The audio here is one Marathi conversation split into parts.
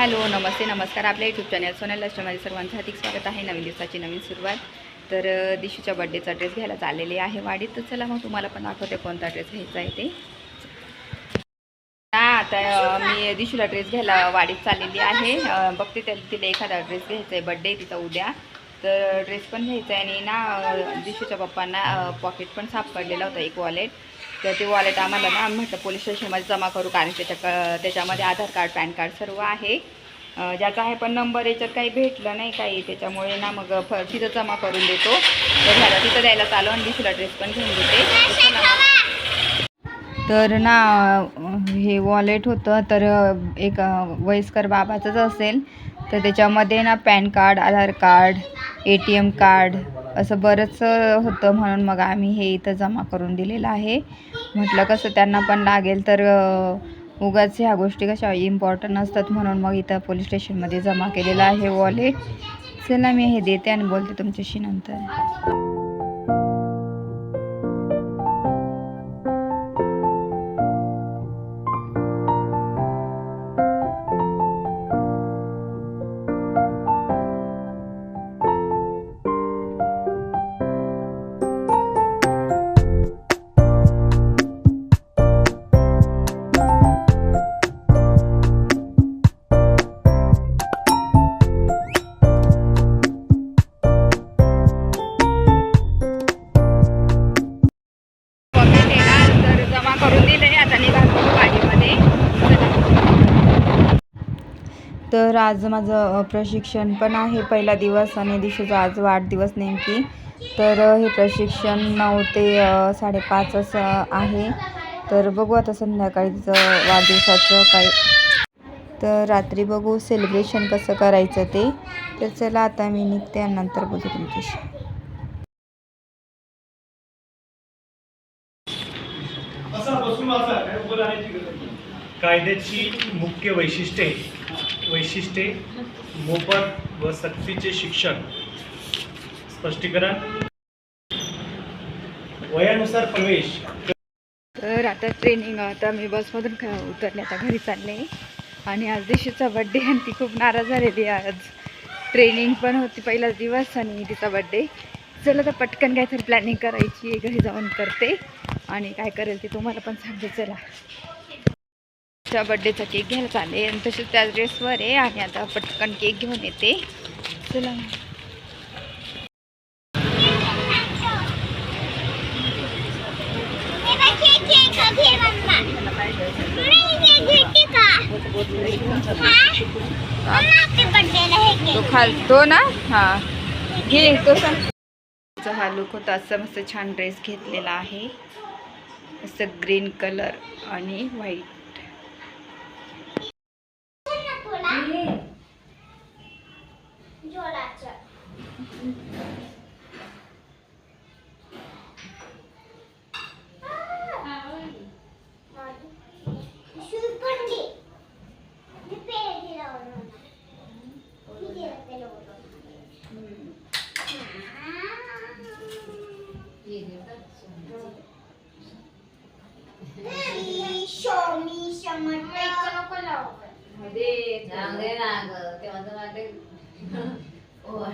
हॅलो नमस्ते नमस्कार. आपल्या यूट्यूब चॅनल सोनल लष्टमध्ये सर्वांचं हार्दिक स्वागत आहे. नवीन दिवसाची नवीन सुरुवात. तर दिशूच्या बड्डेचा ड्रेस घ्यायला चाललेली आहे वाडीत. तर चला मग तुम्हाला पण दाखवते कोणता ड्रेस घ्यायचा आहे ते. हा आता मी दिशूला ड्रेस घ्यायला वाडीत चाललेली आहे. बघते त्या तिला एखादा ड्रेस घ्यायचा आहे. बड्डे तिचा उद्या. तर ड्रेस पण घ्यायचा आहे आणि ना दिशूच्या पप्पांना पॉकेट पण साफ पडलेला होता एक वॉलेट तर ते वॉलेट आम्हाला ना आम्ही म्हटलं पोलीस स्टेशनमध्ये जमा करू कारण त्याच्या क त्याच्यामध्ये आधार कार्ड पॅन कार्ड सर्व आहे. ज्याचा आहे पण नंबर याच्यात काही भेटलं नाही काही. त्याच्यामुळे ना मग फ तिथं जमा करून देतो. तर ह्याला तिथं द्यायला चालू आणि दुसरा ड्रेस पण घेऊन देते. तर ना हे वॉलेट होतं. तर एक वयस्कर बाबाचंच असेल. तर त्याच्यामध्ये ना PAN card Aadhaar card A T M card असं बरंच होतं म्हणून मग आम्ही हे इथं जमा करून दिलेलं आहे. म्हटलं कसं त्यांना पण लागेल तर उगाच ह्या गोष्टी कशा इम्पॉर्टंट असतात म्हणून मग इथं पोलीस स्टेशनमध्ये जमा केलेलं आहे वॉलेट चला मी हे देते आणि बोलते तुमच्याशी नंतर. तर आज माझं प्रशिक्षण पण आहे पहिला दिवस आणि दिशेचा आज वाढदिवस नेमकी. तर हे प्रशिक्षण नऊ ते साडेपाच असं आहे. तर बघू आता संध्याकाळी तिचं वाढदिवसाचं काही तर रात्री बघू सेलिब्रेशन कसं करायचं ते. तर चला आता मी निघते आणि नंतर बघू तुमच्याशी. कायद्याची मुख्य वैशिष्ट्ये वैशिष्ट्ये मोफत व सक्तीचे शिक्षण. स्पष्टीकरण. वयानुसार प्रवेश. तर आता ट्रेनिंग आता मी बसमधून ख उतरले आता घरी चालले. आणि आज दिशूचा बड्डे आणि ती खूप नाराज झालेली आज. ट्रेनिंग पण होती पहिलाच दिवस आणि तिचा बड्डे चला तर पटकन काहीतरी प्लॅनिंग करायची आहे घरी जाऊन करते. आणि काय करेल ते तुम्हाला पण सांगते चला. त्या बड्डेचा केक घ्यायला चालले आणि तसेच त्या ड्रेसवर आहे. आणि आता पटकन केक घेऊन येते. चला तो खालतो ना? हा. घे तो सांग. हा लुक होता. असं मस्त छान ड्रेस घेतलेला आहे. असं ग्रीन कलर आणि व्हाईट चांगले ना ग तेव्हा तर वाटेल ओ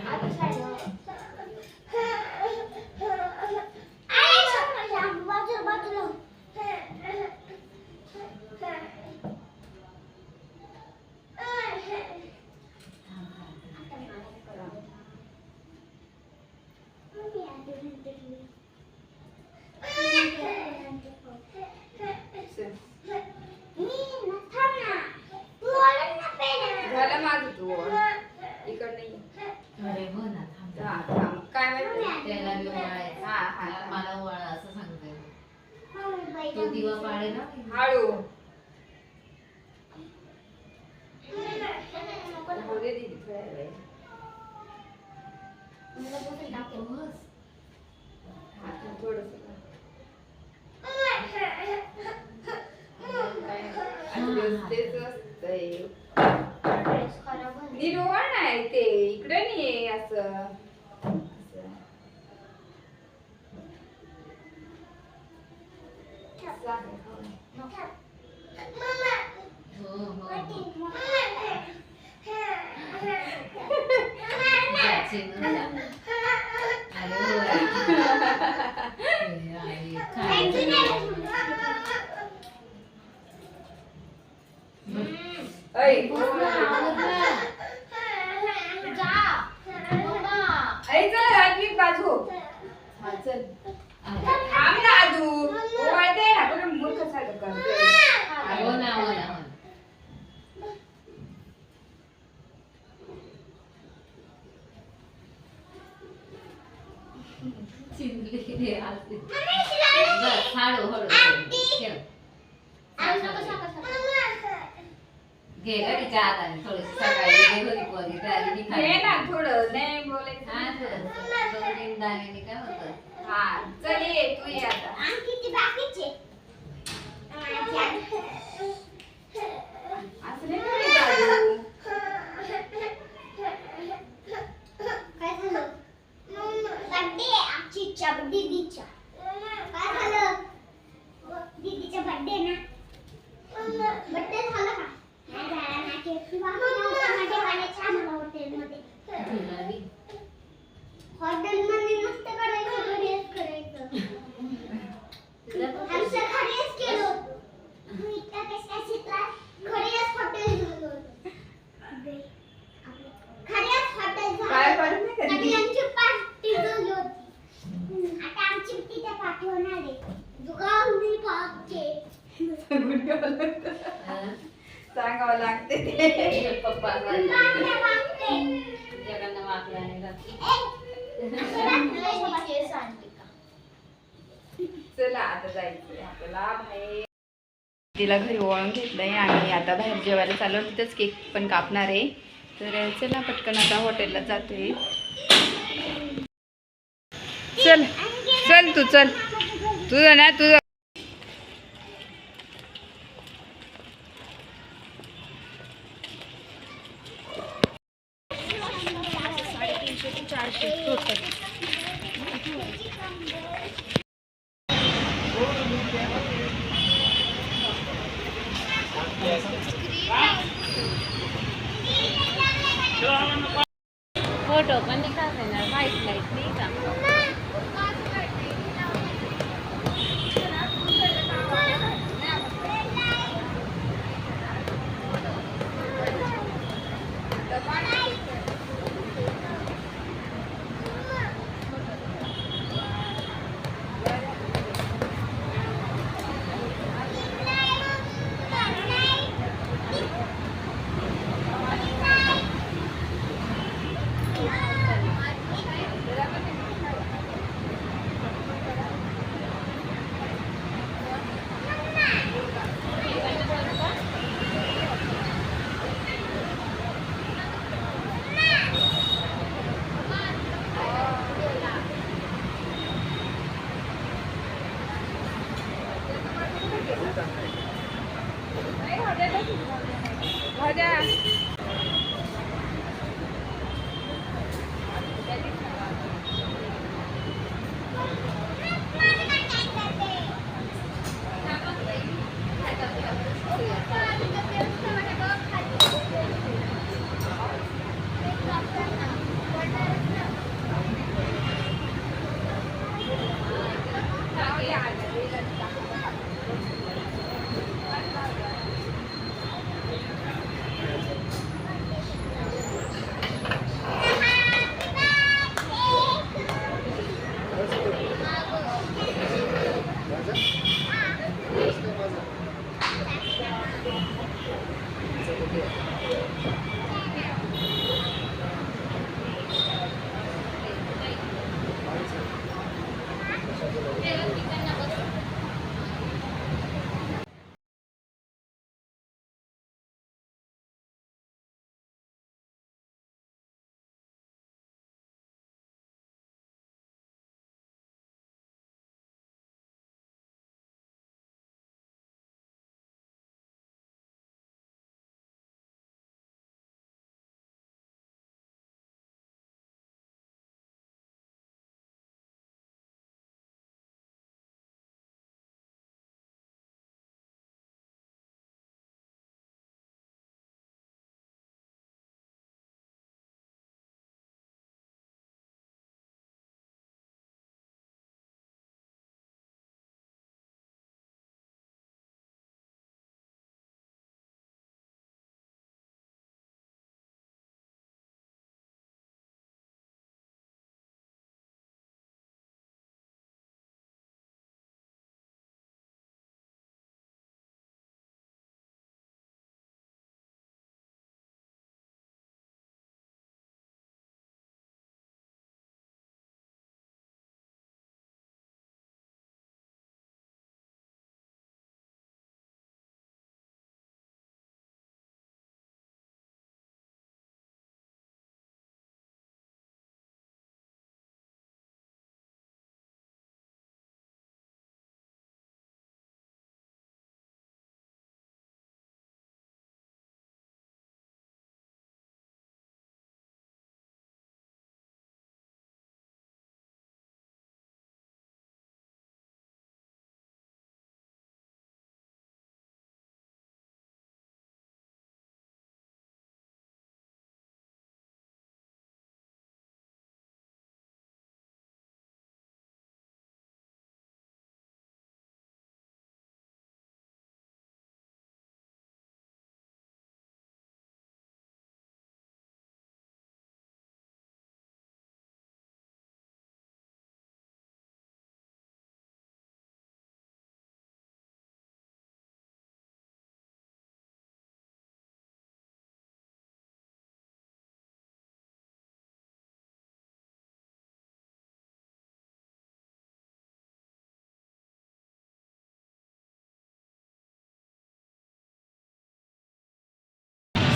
झालं माझं तू इकडे नाही अरे हो ना थांब हा, थांब. काय माहिती त्याला बी ओळायचं हा, हा. मला ओळा असं सांगते तू दिवा पाळे ना हळू होऊ दे दीदी थोड्या वेळ. हा, थांब थोडंसं. आजचे तेच असतंय. निरवळ नाही. ते. इकडे नाही असं. घे का तिच्या हाताने थोडस सकाळी घरी पोरी दागिनी हे ना थोडं नाही बोलायचं. हा थोडं. दागिनी काय होतं? हा चल ये तू ये आता. आमची बाकीचे? Hatta karıya sıkıyorum. Bu ilk dakika तिला घरी ओळून घेतलंय आणि आता बाहेर जेवायला चालू तिथंच केक पण कापणार आहे. तर चला पटकन आता हॉटेलला जातोय. चल चल तू चल. तू ना तू चारशे.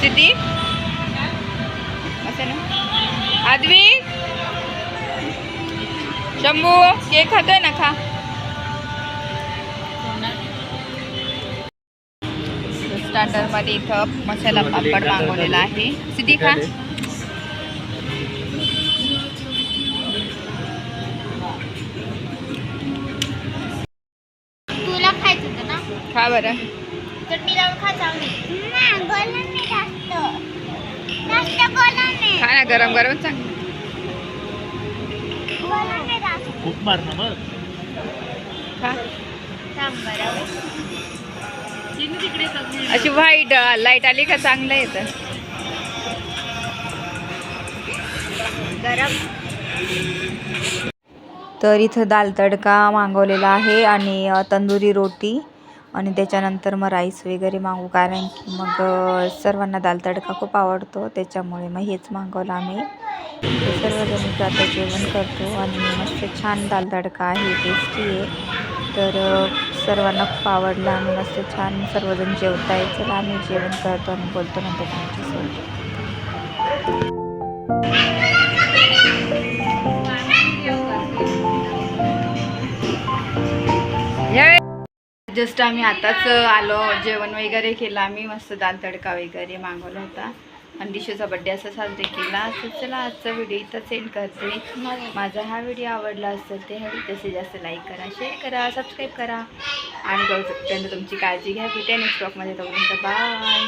सिद्धी असं ना? आदवी? शंभू केक खातोय ना खा. स्टार्टरमध्ये इथं मसाला पापड मागवलेला आहे. सिद्धी खा. तुला खायचं होतं ना? खा बरं. खा चांगली ना खा गरम गरम खूप मार ना मग. खा. अशी व्हाईट लाइट आली का चांगलं येतं. गरम. तर इथं दाल तडका मागवलेला आहे आणि तंदुरी रोटी. आणि त्याच्यानंतर मग राईस वगैरे मागवू कारण की मग सर्वांना दाल तडका खूप आवडतो. त्याच्यामुळे मग हेच मागवलं आम्ही. सर्वजण इथं आता जेवण करतो आणि मस्त छान दाल तडका आहे. टेस्टी आहे. तर सर्वांना खूप आवडलं. आणि मस्त छान सर्वजण जेवताय. चला आम्ही जेवण करतो आणि बोलतो नंतर तुमच्यासोबत. जस्ट आम्ही आताच आलो. जेवण वगैरे केलं आम्ही. मस्त दाल तडका वगैरे मागवला होता. आणि दिशूचा बड्डे असा साजरे केला. तर चला आजचा व्हिडिओ इथं सेंड करते. माझा हा व्हिडिओ आवडला असेल ते जास्तीत जास्त लाईक करा शेअर करा सबस्क्राईब करा. आणि तोपर्यंत तुमची काळजी घ्या. भेटे नेक्स्ट ब्लॉकमध्ये तोपर्यंत बाय